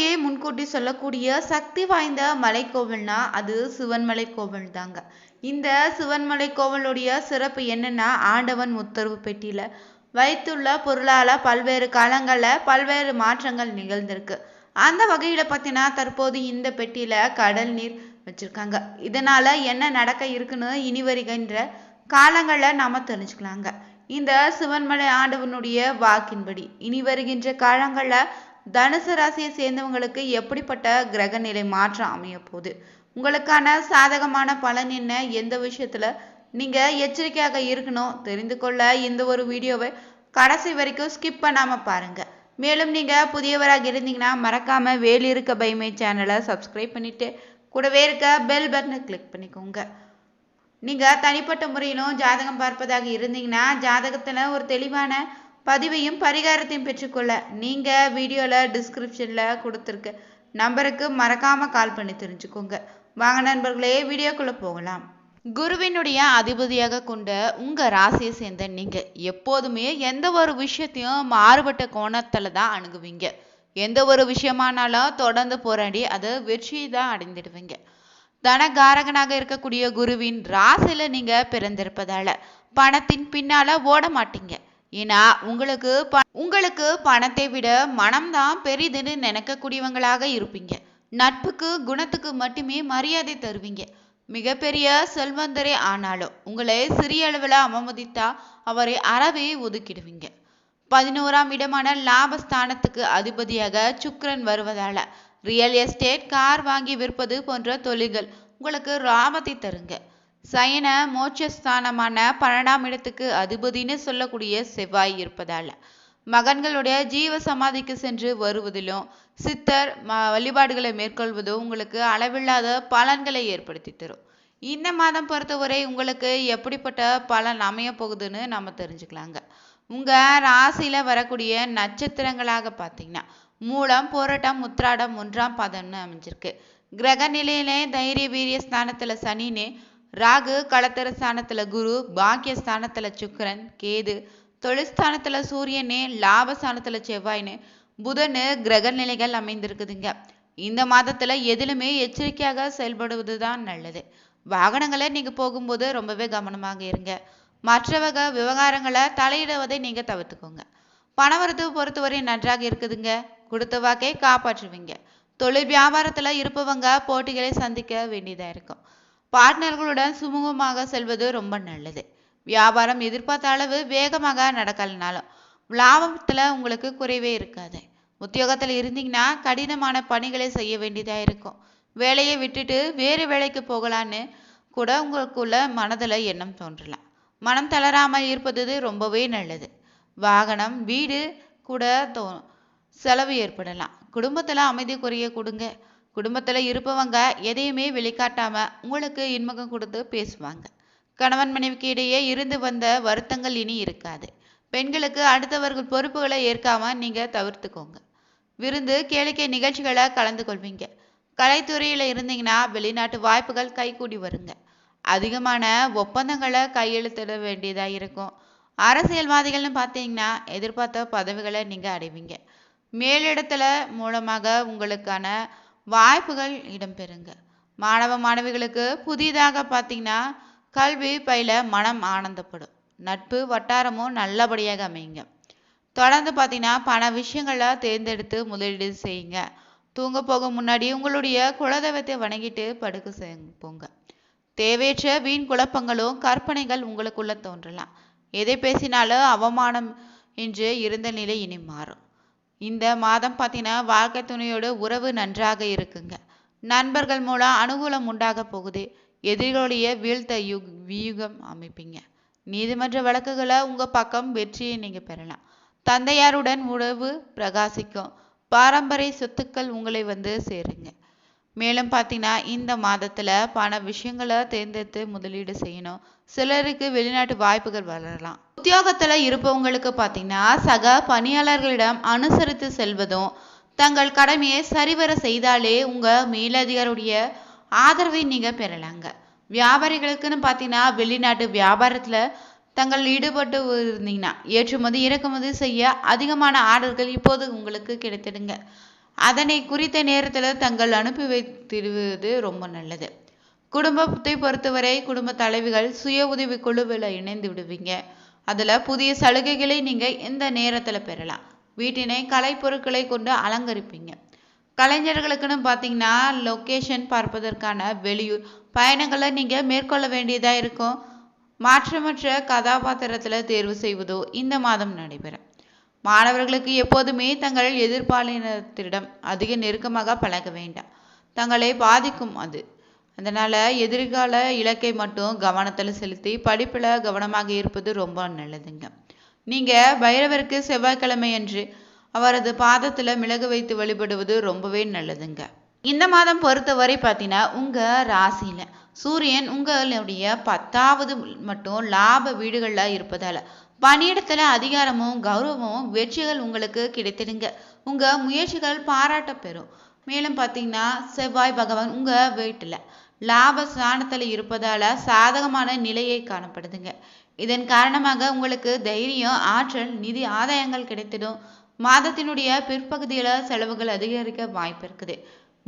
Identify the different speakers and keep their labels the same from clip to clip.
Speaker 1: ஏ முன்கூட்டி சொல்லக்கூடிய சக்தி வாய்ந்த மலைக்கோவில்னா அது சிவன்மலை கோவில் தாங்க. இந்த சிவன்மலை கோவிலுடைய சிறப்பு என்னன்னா ஆண்டவன் உத்தரவு பெட்டியில வைத்துள்ள பொருளால பல்வேறு காலங்களில் பல்வேறு மாற்றங்கள் நிகழ்ந்திருக்கு. அந்த வகையில பார்த்தீங்கன்னா தற்போது இந்த பெட்டியில கடல் நீர் வச்சிருக்காங்க. இதனால என்ன நடக்க இருக்குன்னு இனி வருகின்ற காலங்களில் நாம தெரிஞ்சுக்கலாங்க. இந்த சிவன்மலை ஆண்டவனுடைய வாக்கின்படி இனி வருகின்ற காலங்களில் தனுசு ராசியை சேர்ந்தவங்களுக்கு எப்படிப்பட்ட கிரக நிலை மாற்றம் அமைய போகுது உங்களுக்கான சாதகமான பலன் என்ன? எந்த விஷயத்துல நீங்க எச்சரிக்கையாக இருக்கணும்? தெரிந்து கொள்ள இந்த ஒரு வீடியோவை கடைசி வரைக்கும் ஸ்கிப் பண்ணாம பாருங்க. மேலும் நீங்க புதியவராக இருந்தீங்கன்னா மறக்காம வேலி இருக்க பைமை சேனலை சப்ஸ்கிரைப் பண்ணிட்டு கூடவே இருக்க பெல் பட்டனை கிளிக் பண்ணிக்கோங்க. நீங்க தனிப்பட்ட முறையிலும் ஜாதகம் பார்ப்பதாக இருந்தீங்கன்னா ஜாதகத்துல ஒரு தெளிவான பதிவையும் பரிகாரத்தையும் பெற்றுக்கொள்ள நீங்கள் வீடியோவில் டிஸ்கிரிப்ஷனில் கொடுத்துருக்க நம்பருக்கு மறக்காமல் கால் பண்ணி தெரிஞ்சுக்கோங்க. வாங்க நண்பர்களே வீடியோக்குள்ளே போகலாம். குருவினுடைய அதிபதியாக கொண்ட உங்கள் ராசியை சேர்ந்த நீங்கள் எப்போதுமே எந்த ஒரு விஷயத்தையும் மாறுபட்ட கோணத்தில் தான் அணுகுவீங்க. எந்த ஒரு விஷயமானாலும் தொடர்ந்து போராடி அதை வெற்றியை தான் அடைந்துடுவீங்க. தனகாரகனாக இருக்கக்கூடிய குருவின் ராசியில் நீங்கள் பிறந்திருப்பதால் பணத்தின் பின்னால ஓட மாட்டீங்க ஏன்னா உங்களுக்கு ப உங்களுக்கு பணத்தை விட மனம்தான் பெரிதுன்னு நினைக்கக்கூடியவங்களாக இருப்பீங்க. நட்புக்கு குணத்துக்கு மட்டுமே மரியாதை தருவீங்க. மிகப்பெரிய செல்வந்தரே ஆனாலும் உங்களை சிறிய அளவில் அவமதித்தா அவரை அறவே ஒதுக்கிடுவீங்க. பதினோராம் இடமான லாபஸ்தானத்துக்கு அதிபதியாக சுக்ரன் வருவதால ரியல் எஸ்டேட் கார் வாங்கி விற்பது போன்ற தொழில்கள் உங்களுக்கு லாபத்தை தருங்க. சயன மோட்சஸ்தானமான பன்னெண்டாம் இடத்துக்கு அதிபதினு சொல்லக்கூடிய செவ்வாய் இருப்பதால. மகன்களுடைய ஜீவ சமாதிக்கு சென்று வருவதிலும் சித்தர் ம வழிபாடுகளை மேற்கொள்வதும் உங்களுக்கு அளவில்லாத பலன்களை ஏற்படுத்தி தரும். இந்த மாதம் பொறுத்தவரை உங்களுக்கு எப்படிப்பட்ட பலன் அமைய போகுதுன்னு நம்ம தெரிஞ்சுக்கலாங்க. உங்க ராசியில வரக்கூடிய நட்சத்திரங்களாக பார்த்தீங்கன்னா மூலம் போராட்டம் முத்திராடம் ஒன்றாம் பதம்னு அமைஞ்சிருக்கு. கிரக நிலையிலே தைரிய வீரிய ஸ்தானத்துல சனின்னு ராகு களத்திர ஸ்தானத்துல குரு பாக்கிய ஸ்தானத்துல சுக்கரன் கேது தொழிற்ஸ்தானத்துல சூரியனே லாபஸ்தானத்துல செவ்வாய்னு புதனு கிரக நிலைகள் அமைந்திருக்குதுங்க. இந்த மாதத்துல எதிலுமே எச்சரிக்கையாக செயல்படுவது தான் நல்லது. வாகனங்களை நீங்க போகும்போது ரொம்பவே கவனமாக இருங்க. மற்றவக விவகாரங்களை தலையிடுவதை நீங்க தவிர்த்துக்கோங்க. பணவரத்து பொறுத்தவரை நன்றாக இருக்குதுங்க. கொடுத்த வாக்கை காப்பாற்றுவீங்க. தொழில் வியாபாரத்துல இருப்பவங்க போட்டிகளை சந்திக்க வேண்டியதா இருக்கும். பார்ட்னர்களுடன் சுமூகமாக செல்வது ரொம்ப நல்லது. வியாபாரம் எதிர்பார்த்த அளவு வேகமாக நடக்கலைனாலும் லாபத்துல உங்களுக்கு குறைவே இருக்காது. உத்தியோகத்தில் இருந்தீங்கன்னா கடினமான பணிகளை செய்ய வேண்டியதா இருக்கும். வேலையை விட்டுட்டு வேறு வேலைக்கு போகலான்னு கூட உங்களுக்குள்ள மனதில் எண்ணம் தோன்றலாம். மனம் தளராமல் இருப்பது ரொம்பவே நல்லது. வாகனம் வீடு கூட தோ செலவு ஏற்படலாம். குடும்பத்தில் அமைதி குறைய கொடுங்க. குடும்பத்தில் இருப்பவங்க எதையுமே வெளிக்காட்டாம உங்களுக்கு இன்முகம் கொடுத்து பேசுவாங்க. கணவன் மனைவிக்கு இடையே இருந்து வந்த வருத்தங்கள் இனி இருக்காது. பெண்களுக்கு அடுத்தவர்கள் பொறுப்புகளை ஏற்காம நீங்க தவிர்த்துக்கோங்க. விருந்து கேளிக்கை நிகழ்ச்சிகளை கலந்து கொள்வீங்க. கலைத்துறையில இருந்தீங்கன்னா வெளிநாட்டு வாய்ப்புகள் கைகூடி வருங்க. அதிகமான ஒப்பந்தங்களை கையெழுத்திட வேண்டியதா இருக்கும். அரசியல்வாதிகள்னு பார்த்தீங்கன்னா எதிர்பார்த்த பதவிகளை நீங்க அடைவீங்க. மேலிடத்துல மூலமாக உங்களுக்கான வாய்ப்புகள் இடம்பெறுங்க. மாணவ மாணவிகளுக்கு புதிதாக பார்த்தீங்கன்னா கல்வி பயில மனம் ஆனந்தப்படும். நட்பு வட்டாரமும் நல்லபடியாக அமையுங்க. தொடர்ந்து பார்த்தீங்கன்னா பண விஷயங்களை தேர்ந்தெடுத்து முதலீடு செய்யுங்க. தூங்க போக முன்னாடி உங்களுடைய குலதெய்வத்தை வணங்கிட்டு படுக்க செய் போங்க. தேவையற்ற வீண் குழப்பங்களும் கற்பனைகள் உங்களுக்குள்ள தோன்றலாம். எதை பேசினாலும் அவமானம் என்று இருந்த நிலை இனி மாறும். இந்த மாதம் பார்த்தீங்கன்னா வாழ்க்கை துணையோட உறவு நன்றாக இருக்குங்க. நண்பர்கள் மூலம் அனுகூலம் உண்டாக போகுது. எதிரிகளுடைய வீழ்த்த யுக் வியூகம் அமைப்பீங்க. நீதிமன்ற வழக்குகளை உங்கள் பக்கம் வெற்றியை நீங்கள் பெறலாம். தந்தையாருடன் உறவு பிரகாசிக்கும். பாரம்பரிய சொத்துக்கள் உங்களை வந்து சேருங்க. மேலும் பார்த்தீங்கன்னா இந்த மாதத்தில் பண விஷயங்களை தேர்ந்தெடுத்து முதலீடு செய்யணும். சிலருக்கு வெளிநாட்டு வாய்ப்புகள் வளரலாம் உத்தியோகத்தில் இருப்பவங்களுக்கு பார்த்தீங்கன்னா சக பணியாளர்களிடம் அனுசரித்து செல்வதும் தங்கள் கடமையை சரிவர செய்தாலே உங்கள் மேலதிகாரியுடைய ஆதரவை நீங்கள் பெறலாங்க. வியாபாரிகளுக்குன்னு பார்த்தீங்கன்னா வெளிநாட்டு வியாபாரத்தில் தங்கள் ஈடுபட்டு இருந்தீங்கன்னா ஏற்றுமதி இறக்குமதி செய்ய அதிகமான ஆர்டர்கள் இப்போது உங்களுக்கு கிடைத்திடுங்க. அதனை குறித்த நேரத்தில் தங்கள் அனுப்பி வைத்திடுவது ரொம்ப நல்லது. குடும்பத்தை பொறுத்தவரை குடும்ப தலைவிகள் சுய உதவி குழுவில் இணைந்து விடுவீங்க. அதில் புதிய சலுகைகளை நீங்கள் இந்த நேரத்தில் பெறலாம். வீட்டினை கலைப்பொருட்களை கொண்டு அலங்கரிப்பீங்க. கலைஞர்களுக்குன்னு பார்த்தீங்கன்னா லொக்கேஷன் பார்ப்பதற்கான வெளியூர் பயணங்களை நீங்கள் மேற்கொள்ள வேண்டியதாக இருக்கும். மாற்றமற்ற கதாபாத்திரத்தில் தேர்வு செய்வதோ இந்த மாதம் நடைபெறும். மாணவர்களுக்கு எப்போதுமே தங்கள் எதிர்பாலினத்திடம் அதிக நெருக்கமாக பழக வேண்டாம். தங்களை பாதிக்கும் அது. அதனால் எதிர்கால இலக்கை மட்டும் கவனத்தில் செலுத்தி படிப்பில் கவனமாக இருப்பது ரொம்ப நல்லதுங்க. நீங்கள் பைரவருக்கு செவ்வாய்க்கிழமை அன்று அவரது பாதத்தில் மிளகு வைத்து வழிபடுவது ரொம்பவே நல்லதுங்க. இந்த மாதம் பொறுத்தவரை பார்த்தீங்கன்னா உங்கள் ராசியில் சூரியன் உங்களுடைய பத்தாவது மட்டும் லாப வீடுகளில் இருப்பதால் பணியிடத்தில் அதிகாரமும் கௌரவமும் வெற்றிகள் உங்களுக்கு கிடைத்திடுங்க. உங்கள் முயற்சிகள் பாராட்ட பெறும் மேலும் பார்த்தீங்கன்னா செவ்வாய் பகவான் உங்கள் வீட்டில். லாப ஸ்தானத்தில் இருப்பதால் சாதகமான நிலையை காணப்படுதுங்க. இதன் காரணமாக உங்களுக்கு தைரியம் ஆற்றல் நிதி ஆதாயங்கள் கிடைத்திடும். மாதத்தினுடைய பிற்பகுதியில் செலவுகள் அதிகரிக்க வாய்ப்பு இருக்குது.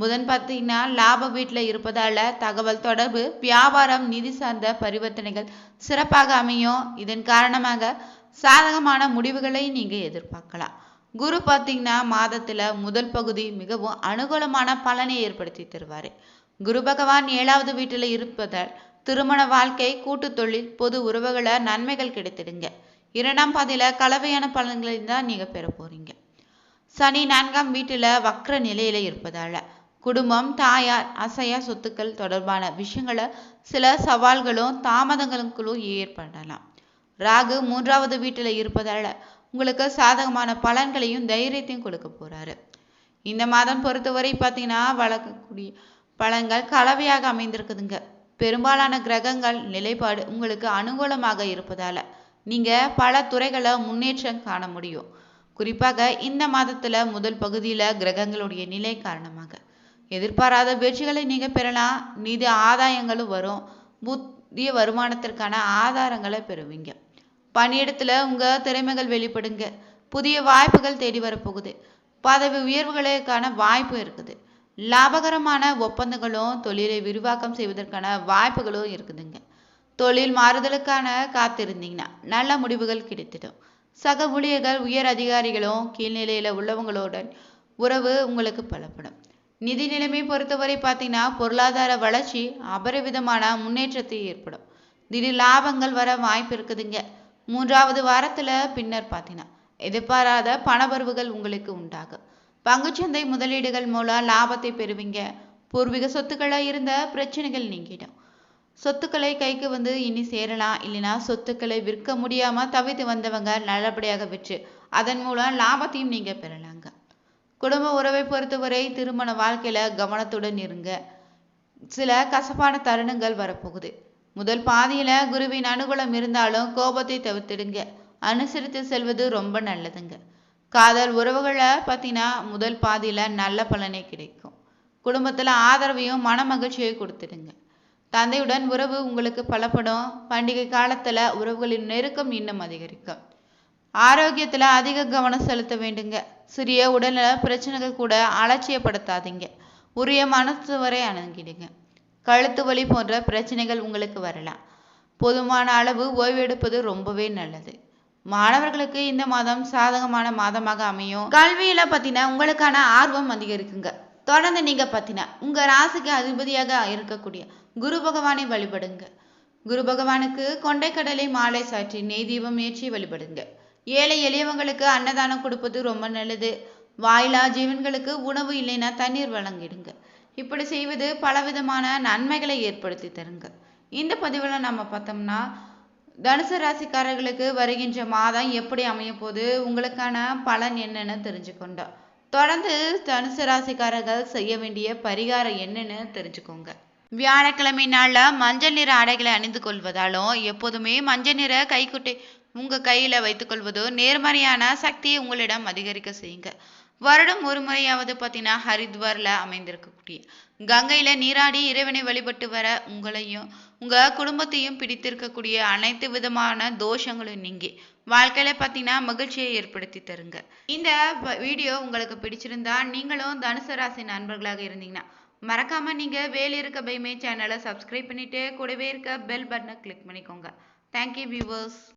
Speaker 1: புதன் பார்த்தீங்கன்னா லாப வீட்டில் இருப்பதால் தகவல் தொடர்பு வியாபாரம் நிதி சார்ந்த பரிவர்த்தனைகள் சிறப்பாக அமையும். இதன் காரணமாக சாதகமான முடிவுகளை நீங்கள் எதிர்பார்க்கலாம். குரு பார்த்தீங்கன்னா மாதத்தில் முதல் பகுதி மிகவும் அனுகூலமான பலனை ஏற்படுத்தி தருவார். குரு பகவான் ஏழாவது வீட்டில் இருப்பதால் திருமண வாழ்க்கை கூட்டு தொழில் பொது உறவுகளை நன்மைகள் கிடைத்திடுங்க. இரண்டாம் பாதியில் கலவையான பலன்களை தான் நீங்கள் பெற போறீங்க. சனி நான்காம் வீட்டில் வக்ர நிலையில இருப்பதால குடும்பம் தாயார் அசையா சொத்துக்கள் தொடர்பான விஷயங்கள சில சவால்களும் தாமதங்களுக்குள்ளும் ஏற்படலாம். ராகு மூன்றாவது வீட்டில் இருப்பதால உங்களுக்கு சாதகமான பலன்களையும் தைரியத்தையும் கொடுக்க போறாரு. இந்த மாதம் பொறுத்தவரை பார்த்தீங்கன்னா வளர்க்கக்கூடிய பழங்கள் கலவையாக அமைந்திருக்குதுங்க. பெரும்பாலான கிரகங்கள் நிலைப்பாடு உங்களுக்கு அனுகூலமாக இருப்பதால நீங்க பல துறைகளை முன்னேற்றம் காண முடியும். குறிப்பாக இந்த மாதத்துல முதல் பகுதியில கிரகங்களுடைய நிலை காரணமாக. எதிர்பாராத வெற்றிகளை நீங்க பெறலாம். நிதி ஆதாயங்களும் வரும். புதிய வருமானத்திற்கான ஆதாரங்களை பெறுவீங்க. பணியிடத்தில் உங்கள் திறமைகள் வெளிப்படுங்க. புதிய வாய்ப்புகள் தேடி வரப்போகுது. பதவி உயர்வுகளுக்கான வாய்ப்பு இருக்குது. லாபகரமான ஒப்பந்தங்களும் தொழிலை விரிவாக்கம் செய்வதற்கான வாய்ப்புகளும் இருக்குதுங்க. தொழில் மாறுதலுக்கான காத்திருந்தீங்கன்னா நல்ல முடிவுகள் கிடைத்திடும். சக ஊழியர்கள் உயர் அதிகாரிகளும் கீழ்நிலையில் உள்ளவங்களுடன் உறவு உங்களுக்கு பலப்படும். நிதி நிலைமை பொறுத்தவரை பார்த்தீங்கன்னா பொருளாதார வளர்ச்சி அபரிவிதமான முன்னேற்றத்தை ஏற்படும். திடீர் லாபங்கள் வர வாய்ப்பு இருக்குதுங்க. மூன்றாவது வாரத்துல பின்னர் பார்த்தீங்கன்னா எதிர்பாராத பணவரவுகள் உங்களுக்கு உண்டாகும் பங்குச்சந்தை முதலீடுகள் மூலம் லாபத்தை பெறுவீங்க. பூர்வீக சொத்துக்களாக இருந்த பிரச்சனைகள் நீங்கிடும். சொத்துக்களை கைக்கு வந்து இனி சேரலாம் இல்லைன்னா சொத்துக்களை விற்க முடியாம தவித்து வந்தவங்க நல்லபடியாக விற்று அதன் மூலம் லாபத்தையும் நீங்க பெறலாங்க. குடும்ப உறவை பொறுத்தவரை திருமண வாழ்க்கையில கவனத்துடன் இருங்க. சில கசப்பான தருணங்கள் வரப்போகுது. முதல் பாதியில குருவின் அனுகூலம் இருந்தாலும் கோபத்தை தவிர்த்திடுங்க. அனுசரித்து செல்வது ரொம்ப நல்லதுங்க. காதல் உறவுகளை பார்த்தீங்கன்னா முதல் பாதியில நல்ல பலனே கிடைக்கும். குடும்பத்துல ஆதரவையும் மன மகிழ்ச்சியை கொடுத்துடுங்க. தந்தையுடன் உறவு உங்களுக்கு பலப்படும். பண்டிகை காலத்துல உறவுகளின் நெருக்கம் இன்னும் அதிகரிக்கும். ஆரோக்கியத்துல அதிக கவனம் செலுத்த வேண்டுங்க. சிறிய உடல்நல பிரச்சனைகள் கூட அலட்சியப்படுத்தாதீங்க. உரிய மனசு வரை அணுகிடுங்க. கழுத்து வலி போன்ற பிரச்சனைகள் உங்களுக்கு வரலாம். போதுமான அளவு ஓய்வெடுப்பது ரொம்பவே நல்லது. மாணவர்களுக்கு இந்த மாதம் சாதகமான மாதமாக அமையும். கல்வியில பத்தின உங்களுக்கான ஆர்வம் அதிகரிக்குங்க. தொடர்ந்து நீங்க பத்தின உங்க ராசிக்கு அதிபதியாக இருக்கக்கூடிய குரு பகவானை வழிபடுங்க. குரு பகவானுக்கு கொண்டைக்கடலை மாலை சாற்றி நெய் தீபம் ஏற்றி வழிபடுங்க. ஏழை எளியவங்களுக்கு அன்னதானம் கொடுப்பது ரொம்ப நல்லது. வாயிலா ஜீவன்களுக்கு உணவு இல்லைன்னா தண்ணீர் வழங்கிடுங்க. இப்படி செய்வது பலவிதமான நன்மைகளை ஏற்படுத்தி தருங்க. இந்த பதிவில் நம்ம பார்த்தோம்னா தனுசு ராசிக்காரர்களுக்கு வருகின்ற மாதம் எப்படி அமைய போது உங்களுக்கான பலன் என்னன்னு தெரிஞ்சுக்கொண்டோம் தொடர்ந்து தனுசு ராசிக்காரர்கள் செய்ய வேண்டிய பரிகாரம் என்னன்னு தெரிஞ்சுக்கோங்க. வியாழக்கிழமை நாளில் மஞ்சள் நிற ஆடைகளை அணிந்து கொள்வதாலும் எப்போதுமே மஞ்சள் நிற கைக்குட்டை உங்கள் கையில் வைத்துக்கொள்வதோ நேர்மறையான சக்தியை உங்களிடம் அதிகரிக்க செய்யுங்க. வருடம் ஒரு முறையாவது பார்த்தீங்கன்னா ஹரித்வாரில் அமைந்திருக்கக்கூடிய கங்கையில் நீராடி இறைவனை வழிபட்டு வர உங்களையும் உங்கள் குடும்பத்தையும் பிடித்திருக்கக்கூடிய அனைத்து விதமான தோஷங்களும் நீங்கி வாழ்க்கையில் பார்த்தீங்கன்னா மகிழ்ச்சியை ஏற்படுத்தி தருங்க. இந்த வீடியோ உங்களுக்கு பிடிச்சிருந்தா நீங்களும் தனுசு ராசி நண்பர்களாக இருந்தீங்கன்னா மறக்காமல் நீங்கள் வேல் இருக்க பைமே சேனலை சப்ஸ்கிரைப் பண்ணிவிட்டு கூடவே இருக்க பெல் பட்டனை கிளிக் பண்ணிக்கோங்க. Thank you viewers